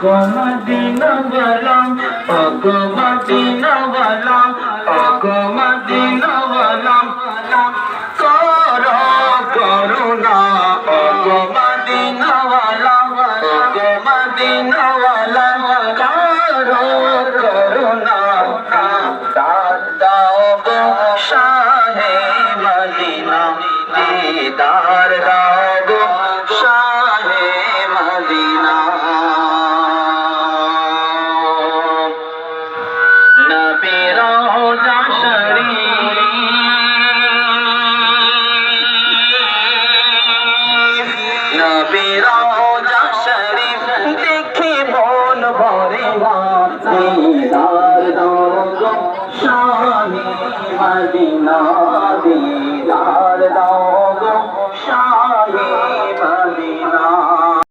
Medina Golam ওগো Medina Golam ওগো Medina Golam করো করুণা ওগো মদিনা গলাম ওগো মদিনা করো করুণা দাও গো শাহে মদিনা দিদার দাও যা শরীফ দেখি মন ভরে না দিদার দাও গো শাহে মদিনা দিদার দাও